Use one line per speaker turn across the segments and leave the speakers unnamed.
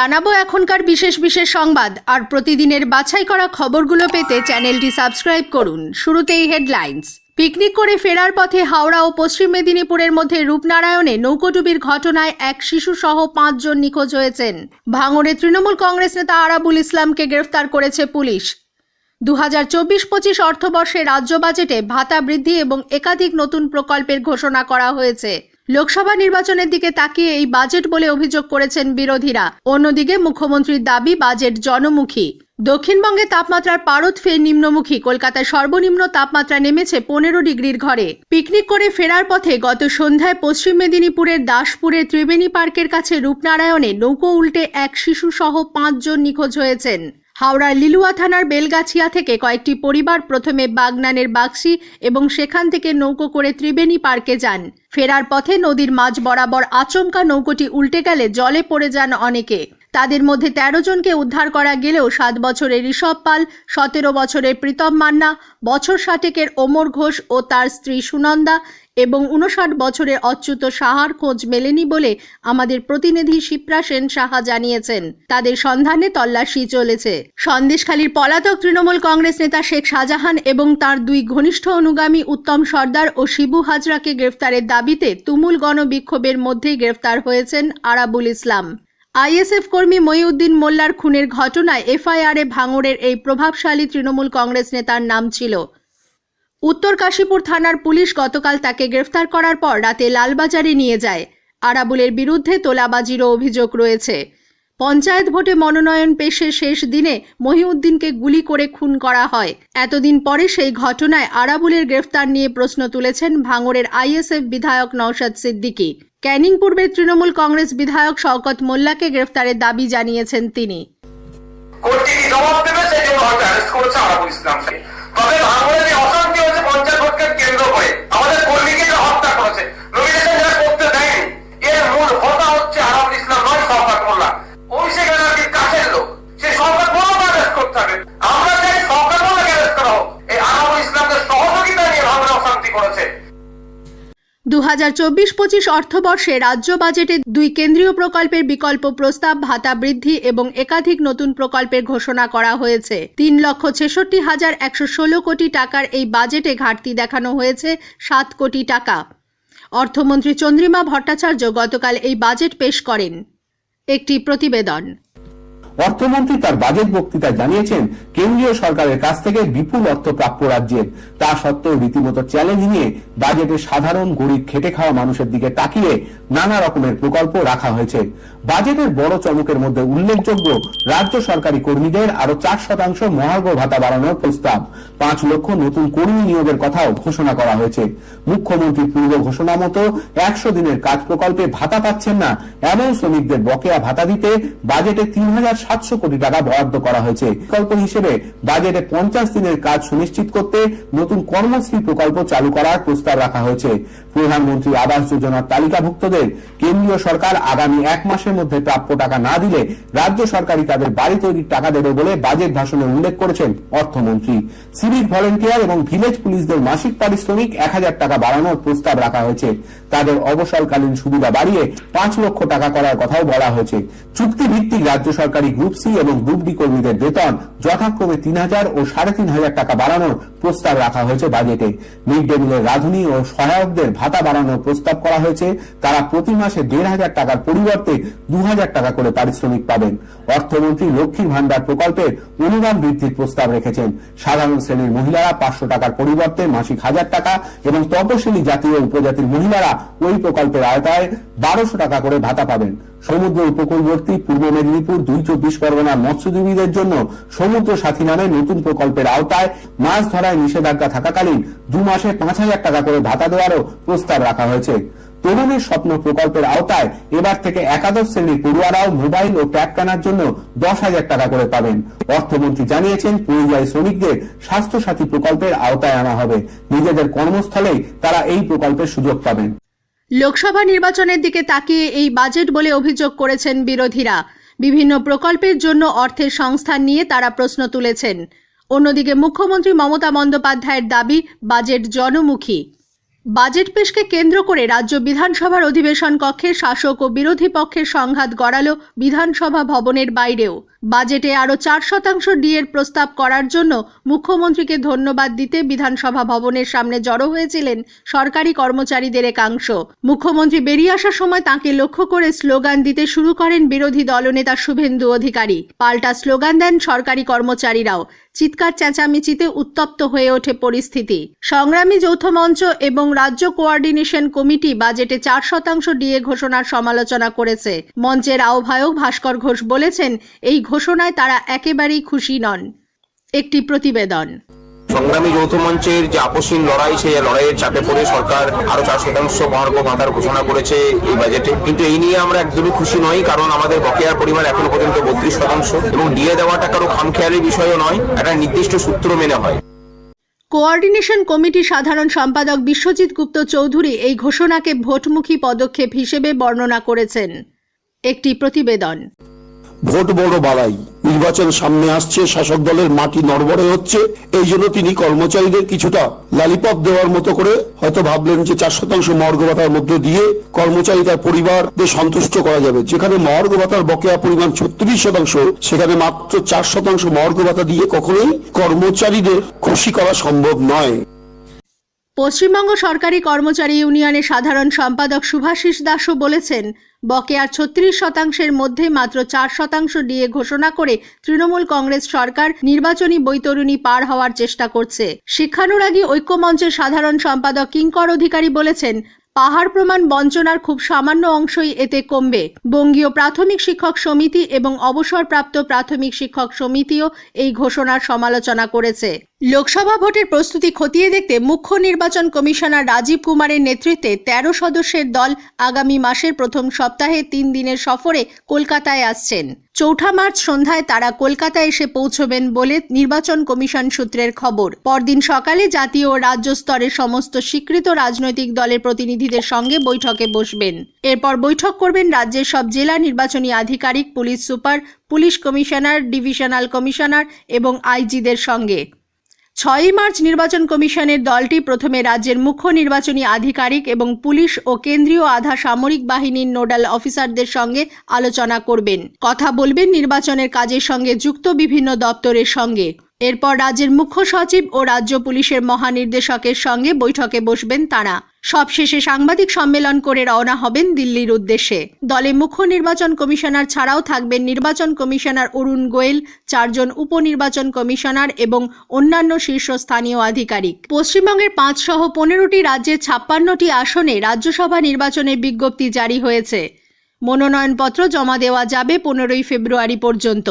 জানাব এখনকার বিশেষ বিশেষ সংবাদ। আর প্রতিদিনের বাছাই করা খবরগুলো পেতে চ্যানেলটি সাবস্ক্রাইব করুন। শুরুতেই হেডলাইন্স। পিকনিক করে ফেরার পথে হাওড়া ও পশ্চিম মেদিনীপুরের মধ্যে রূপনারায়ণে নৌকোডুবির ঘটনায় এক শিশু সহ পাঁচজন নিখোঁজ হয়েছেন। ভাঙড়ে তৃণমূল কংগ্রেস নেতা আরাবুল ইসলামকে গ্রেফতার করেছে পুলিশ। দু হাজার চব্বিশ পঁচিশ অর্থবর্ষে রাজ্য বাজেটে ভাতা বৃদ্ধি এবং একাধিক নতুন প্রকল্পের ঘোষণা করা হয়েছে। লোকসভা নির্বাচনের দিকে তাকিয়ে এই বাজেট বলে অভিযোগ করেছেন বিরোধীরা। অন্যদিকে মুখ্যমন্ত্রীর দাবি, বাজেট জনমুখী। দক্ষিণবঙ্গে তাপমাত্রার পারদ ফের নিম্নমুখী। কলকাতায় সর্বনিম্ন তাপমাত্রা নেমেছে পনেরো ডিগ্রির ঘরে। পিকনিক করে ফেরার পথে গত সন্ধ্যায় পশ্চিম মেদিনীপুরের দাসপুরের ত্রিবেণী পার্কের কাছে রূপনারায়ণে নৌকো উল্টে এক শিশু সহ পাঁচজন নিখোঁজ হয়েছেন। হাওড়ার লিলুয়া থানার বেলগাছিয়া থেকে কয়েকটি পরিবার প্রথমে বাগনানের বাক্সি এবং সেখান থেকে নৌকো করে ত্রিবেণী পার্কে যান। ফেরার পথে নদীর মাঝ বরাবর আচমকা নৌকোটি উল্টে গেলে জলে পড়ে যান অনেকে। তাদের মধ্যে তেরো জনকে উদ্ধার করা গেলেও সাত বছরের ঋষভ পাল, সতেরো বছরের প্রীতম মান্না, বছর ষাটেকের ওমর ঘোষ ও তার স্ত্রী সুনন্দা এবং উনষাট বছরের অচ্যুত সাহার খোঁজ মেলেনি বলে আমাদের প্রতিনিধি শিপ্রা সেন সাহা জানিয়েছেন। তাদের সন্ধানে তল্লাশি চলেছে। সন্দেশখালীর পলাতক তৃণমূল কংগ্রেস নেতা শেখ শাহজাহান এবং তার দুই ঘনিষ্ঠ অনুগামী উত্তম সর্দার ও শিবু হাজরাকে গ্রেফতারের দাবিতে তুমুল গণবিক্ষোভের মধ্যেই গ্রেফতার হয়েছেন আরাবুল ইসলাম। আইএসএফ কর্মী মহিউদ্দিন মোল্লার খুনের ঘটনায় এফআইআরে ভাঙড়ের এই প্রভাবশালী তৃণমূল কংগ্রেস নেতার নাম ছিল। উত্তর কাশীপুর থানার পুলিশ গতকাল তাকে গ্রেফতার করার পর রাতে লালবাজারে নিয়ে যায়। আরাবুলের বিরুদ্ধে তোলাবাজিরও অভিযোগ রয়েছে। পঞ্চায়েত ভোটে মনোনয়ন পেশে শেষ দিনে মহিউদ্দিনকে গুলি করে খুন করা হয়। এতদিন পরে সেই ঘটনায় আরাবুলের গ্রেফতার নিয়ে প্রশ্ন তুলেছেন ভাঙড়ের আইএসএফ বিধায়ক নওশাদ সিদ্দিকী। ক্যানিং পূর্বে তৃণমূল কংগ্রেস বিধায়ক শওকত মোল্লাকে গ্রেফতারের দাবি জানিয়েছেন তিনি।
তবে ভাঙড়ে যে অশান্তি হচ্ছে
পঞ্চায়েত হাজার চব্বিশ পঁচিশ অর্থবর্ষে রাজ্য বাজেটে দুই কেন্দ্রীয় প্রকল্পের বিকল্প প্রস্তাব, ভাতা বৃদ্ধি এবং একাধিক নতুন প্রকল্পের ঘোষণা করা হয়েছে। তিন লক্ষ ছেষট্টি হাজার একশো ষোলো কোটি টাকার এই বাজেটে ঘাটতি দেখানো হয়েছে সাত কোটি টাকা। অর্থমন্ত্রী চন্দ্রিমা ভট্টাচার্য গতকাল এই বাজেট পেশ করেন। একটি প্রতিবেদন।
অর্থমন্ত্রী তার বাজেট বক্তৃতায় জানিয়েছেন, কেন্দ্রীয় সরকারের কাছ থেকে বিপুল অর্থ প্রাপ্য রাজ্যের, তা সত্ত্বেও রীতিমতো চ্যালেঞ্জ নিয়ে বাজেটে সাধারণ গরিব খেটে খাওয়া মানুষের দিকে তাকিয়ে নানা রকমের প্রকল্প রাখা হয়েছে। বাজেটের বড় চমকের মধ্যে উল্লেখযোগ্য, রাজ্য সরকারি কর্মীদের আরও চার শতাংশ মহার্ঘ ভাতা বাড়ানোর প্রস্তাব। পাঁচ লক্ষ নতুন কর্মী নিয়োগের কথাও ঘোষণা করা হয়েছে। মুখ্যমন্ত্রী পূর্ব ঘোষণা মতো একশো দিনের কাজ প্রকল্পে ভাতা পাচ্ছেন না এমন শ্রমিকদের বকেয়া ভাতা দিতে বাজেটে তিন হাজার সাতশো কোটি টাকা বরাদ্দ করা হয়েছে। বিকল্প হিসেবে বাজেটে পঞ্চাশ দিনের কাজ সুনিশ্চিত করতে নতুন কর্মশ্রী প্রকল্প চালু করার প্রস্তাব রাখা হয়েছে। প্রধানমন্ত্রী আবাস যোজনার তালিকাভুক্তদের কেন্দ্রীয় সরকার আগামী এক মাসের মধ্যে প্রাপ্য টাকা না দিলে রাজ্য সরকারই তাদের বাড়ি তৈরির টাকা দেবে বলে বাজেট ভাষণে উল্লেখ করেছেন অর্থমন্ত্রী। সিভিক ভলেন্টিয়ার এবং ভিলেজ পুলিশদের মাসিক পারিশ্রমিক এক হাজার টাকা বাড়ানোর প্রস্তাব রাখা হয়েছে। তাদের অবসরকালীন সুবিধা বাড়িয়ে পাঁচ লক্ষ টাকা করার কথাও বলা হয়েছে। চুক্তিভিত্তিক রাজ্য সরকারি গ্রুপ সি এবং গ্রুপ ডি কর্মীদের বেতন যথাক্রমে তিন হাজার ও সাড়ে তিন হাজার টাকা বাড়ানোর প্রস্তাব রাখা হয়েছে বাজেটে। মিড ডে মিলের রাঁধুনি ও সহায়কদের ভাতা বাড়ানোর প্রস্তাব করা হয়েছে। তারা প্রতি মাসে দেড় হাজার টাকার পরিবর্তে দু হাজার টাকা করে পারিশ্রমিক পাবেন। অর্থমন্ত্রী লক্ষ্মীর ভান্ডার প্রকল্পের অনুদান বৃদ্ধির প্রস্তাব রেখেছেন। সাধারণ শ্রেণির মহিলারা পাঁচশো টাকার পরিবর্তে মাসিক হাজার টাকা এবং তপশিলি জাতীয় উপজাতির মহিলারা ওই প্রকল্পের আওতায় বারোশো টাকা করে ভাতা পাবেন। সমুদ্র উপকূলবর্তী, পূর্ব মেদিনীপুর, দুই চব্বিশ পরগনার মৎস্যজীবীদের জন্য সমুদ্র সাথী নামে নতুন প্রকল্পের আওতায় মাছ ধরায় নিষেধাজ্ঞা থাকাকালীন দু মাসে পাঁচ হাজার টাকা করে ভাতা দেওয়ারও প্রস্তাব রাখা হয়েছে। তরুণের স্বপ্ন প্রকল্পের আওতায় এবার থেকে একাদশ শ্রেণির পড়ুয়ারাও মোবাইল ও ট্যাব কেনার জন্য দশ হাজার টাকা করে পাবেন। অর্থমন্ত্রী জানিয়েছেন, পরিযায়ী শ্রমিকদের স্বাস্থ্য সাথী প্রকল্পের আওতায় আনা হবে। নিজেদের কর্মস্থলেই তারা এই প্রকল্পের সুযোগ পাবেন।
লোকসভা নির্বাচনের দিকে তাকিয়ে এই বাজেট বলে অভিযোগ করেছেন বিরোধীরা। বিভিন্ন প্রকল্পের জন্য অর্থের সংস্থান নিয়ে তারা প্রশ্ন তুলেছেন। অন্যদিকে মুখ্যমন্ত্রী মমতা বন্দ্যোপাধ্যায়ের দাবি, বাজেট জনমুখী। বাজেট পেশকে কেন্দ্র করে রাজ্য বিধানসভার অধিবেশন কক্ষে শাসক ও বিরোধী পক্ষের সংঘাত গড়ালো বিধানসভা ভবনের বাইরেও। বাজেটে আরও চার শতাংশ ডিএর প্রস্তাব করার জন্য মুখ্যমন্ত্রীকে ধন্যবাদ দিতে বিধানসভা ভবনের সামনে জড়ো হয়েছিলেন সরকারি কর্মচারীদের একাংশ। মুখ্যমন্ত্রী বেরিয়ে আসার সময় তাকে লক্ষ্য করে স্লোগান দিতে শুরু করেন বিরোধী দলনেতা শুভেন্দু অধিকারী। পাল্টা স্লোগান দেন সরকারি কর্মচারীরাও। চিৎকার চেঁচামেচিতে উত্তপ্ত হয়ে ওঠে পরিস্থিতি। সংগ্রামী যৌথ মঞ্চ এবং রাজ্য কোঅর্ডিনেশন কমিটি বাজেটে চার শতাংশ ডিএ ঘোষণার সমালোচনা করেছে। মঞ্চের আহ্বায়ক ভাস্কর ঘোষ বলেছেন, এই ঘোষণায় তারা একেবারেই খুশি নন। একটি প্রতিবেদন।
সংগ্রামী যৌথ মঞ্চের যে আপসীন লড়াই, সেই লড়াইয়ের চাপে পড়ে সরকার আরও চার শতাংশ মহার্ঘ ভাতার ঘোষণা করেছে এই বাজেটে। কিন্তু এই নিয়ে আমরা একদমই খুশি নই, কারণ আমাদের বকেয়ার পরিমাণ এখনও পর্যন্ত বত্রিশ শতাংশ এবং দিয়ে দেওয়াটা কারও খামখেয়ালি বিষয়ও নয়, একটা নির্দিষ্ট সূত্র মেনে হয়।
কোঅর্ডিনেশন কমিটি সাধারণ সম্পাদক বিশ্বজিৎ গুপ্ত চৌধুরী এই ঘোষণাকে ভোটমুখী পদক্ষেপ হিসেবে বর্ণনা করেছেন। একটি প্রতিবেদন।
ভোট বড় বাড়াই। নির্বাচন সামনে আসছে, শাসক দলের মাটি নড়বড়ে হচ্ছে, এই জন্য তিনি কর্মচারীদের কিছুটা লালিপপ দেওয়ার মতো করে হয়তো ভাবলেন যে চার শতাংশ মর্গ ভাতার মধ্য দিয়ে কর্মচারী তার পরিবারদের সন্তুষ্ট করা যাবে। যেখানে মর্গ ভাতার বকেয়া পরিমাণ ছত্রিশ শতাংশ, সেখানে মাত্র চার শতাংশ মর্গ ভাতা দিয়ে কখনোই কর্মচারীদের খুশি করা সম্ভব নয়।
পশ্চিমবঙ্গ সরকারি কর্মচারী ইউনিয়নের সাধারণ সম্পাদক শুভাশিস দাসও বলেছেন, বকেয়ার ছত্রিশ শতাংশের মধ্যে মাত্র চার শতাংশ দিয়ে ঘোষণা করে তৃণমূল কংগ্রেস সরকার নির্বাচনী বৈতরণী পার হওয়ার চেষ্টা করছে। শিক্ষানুরাগী ঐক্যমঞ্চের সাধারণ সম্পাদক কিঙ্কর অধিকারী বলেছেন, পাহাড় প্রমাণ বঞ্চনার খুব সামান্য অংশই এতে কমবে। বঙ্গীয় প্রাথমিক শিক্ষক সমিতি এবং অবসরপ্রাপ্ত প্রাথমিক শিক্ষক সমিতিও এই ঘোষণার সমালোচনা করেছে। লোকসভা ভোটের প্রস্তুতি খতিয়ে দেখতে মুখ্য নির্বাচন কমিশনার রাজীব কুমারের নেতৃত্বে তেরো সদস্যের দল আগামী মাসের প্রথম সপ্তাহে তিন দিনের সফরে কলকাতায় আসছেন। চৌঠা মার্চ সন্ধ্যায় তারা কলকাতায় এসে পৌঁছবেন বলে নির্বাচন কমিশন সূত্রের খবর। পরদিন সকালে জাতীয় ও রাজ্য স্তরের সমস্ত স্বীকৃত রাজনৈতিক দলের প্রতিনিধিদের সঙ্গে বৈঠকে বসবেন। এরপর বৈঠক করবেন রাজ্যের সব জেলা নির্বাচনী আধিকারিক, police super, police commissioner, divisional commissioner এবং আইজিদের সঙ্গে। ছয়ই মার্চ নির্বাচন কমিশনের দলটি প্রথমে রাজ্যের মুখ্য নির্বাচনী আধিকারিক এবং পুলিশ ও কেন্দ্রীয় আধা সামরিক বাহিনীর নোডাল অফিসারদের সঙ্গে আলোচনা করবেন। কথা বলবেন নির্বাচনের কাজের সঙ্গে যুক্ত বিভিন্ন দপ্তরের সঙ্গে। এরপর রাজ্যের মুখ্য সচিব ও রাজ্য পুলিশের মহানির্দেশকের সঙ্গে বৈঠকে বসবেন তারা। সবশেষে সাংবাদিক সম্মেলন করে রওনা হবেন দিল্লির উদ্দেশ্যে। দলে মুখ্য নির্বাচন কমিশনার ছাড়াও থাকবেন নির্বাচন কমিশনার অরুণ গোয়েল, চারজন উপনির্বাচন কমিশনার এবং অন্যান্য শীর্ষস্থানীয় আধিকারিক। পশ্চিমবঙ্গের পাঁচ সহ পনেরোটি রাজ্যের ছাপ্পান্নটি আসনে রাজ্যসভা নির্বাচনের বিজ্ঞপ্তি জারি হয়েছে। মনোনয়নপত্র জমা দেওয়া যাবে পনেরোই ফেব্রুয়ারি পর্যন্ত।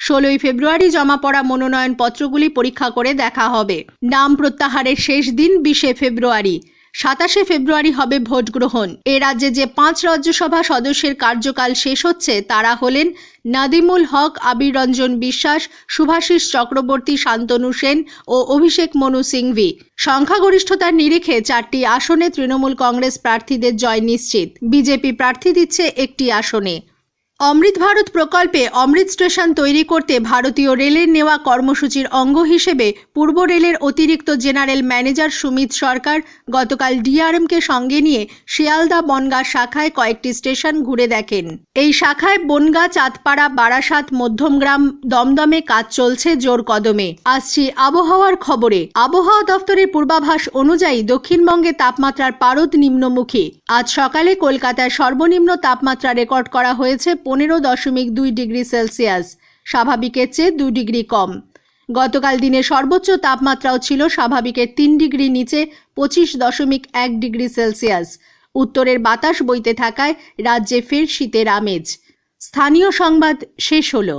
ষোলোই ফেব্রুয়ারি জমা পড়া মনোনয়নপত্রগুলি পরীক্ষা করে দেখা হবে। নাম প্রত্যাহারের শেষ দিন বিশে ফেব্রুয়ারি। সাতাশে ফেব্রুয়ারি হবে ভোট গ্রহণ। এ রাজ্যে যে পাঁচ রাজ্যসভা সদস্যের কার্যকাল শেষ হচ্ছে, তারা হলেন নাদিমুল হক, আবির রঞ্জন বিশ্বাস শুভাশিস চক্রবর্তী, শান্তনু সেন ও অভিষেক মনু সিংভি। সংখ্যাগরিষ্ঠতার নিরিখে চারটি আসনে তৃণমূল কংগ্রেস প্রার্থীদের জয় নিশ্চিত। বিজেপি প্রার্থী দিচ্ছে একটি আসনে। অমৃত ভারত প্রকল্পে অমৃত স্টেশন তৈরি করতে ভারতীয় রেলের নেওয়া কর্মসূচির অঙ্গ হিসেবে পূর্ব রেলের অতিরিক্ত জেনারেল ম্যানেজার সুমিত সরকার গতকাল ডিআরএমকে সঙ্গে নিয়ে শিয়ালদা বনগাঁ শাখায় কয়েকটি স্টেশন ঘুরে দেখেন। এই শাখায় বনগাঁ, চাঁদপাড়া, বারাসাত, মধ্যমগ্রাম দমদমে কাজ চলছে জোর কদমে। আসছি আবহাওয়ার খবরে। আবহাওয়া দফতরের পূর্বাভাস অনুযায়ী দক্ষিণবঙ্গে তাপমাত্রার পারদ নিম্নমুখী। আজ সকালে কলকাতায় সর্বনিম্ন তাপমাত্রা রেকর্ড করা হয়েছে পনেরো দশমিক দুই ডিগ্রি সেলসিয়াস। স্বাভাবিকের চেয়ে দুই ডিগ্রি কম। গতকাল দিনে সর্বোচ্চ তাপমাত্রাও ছিল স্বাভাবিকের তিন ডিগ্রি নিচে পঁচিশ দশমিক এক ডিগ্রি সেলসিয়াস। উত্তরের বাতাস বইতে থাকায় রাজ্যে ফের শীতের আমেজ। স্থানীয় সংবাদ শেষ হলো।